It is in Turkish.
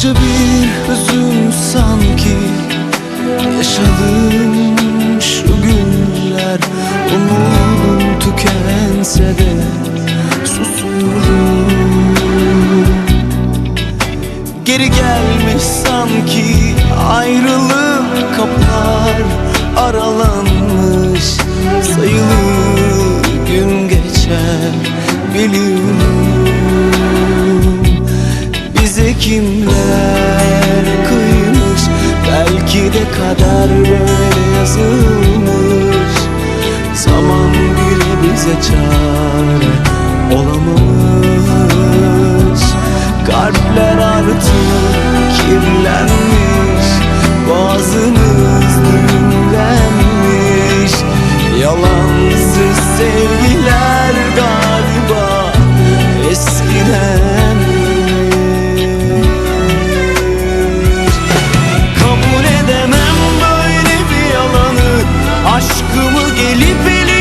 Koca bir hüzün sanki Yaşadığım şu günler. Umudum tükense de Susuyordum Geri gelmiş sanki Ayrılık kapılar Aralanmış. Sayılı gün geçer Biliyorum. Bize kimler Nerede kadar böyle yazılmış. Zaman bir bize çare olamamış. Kalpler artık kirlenmiş. Boğazımız düğümlenmiş Yalansız sevgiler. gelip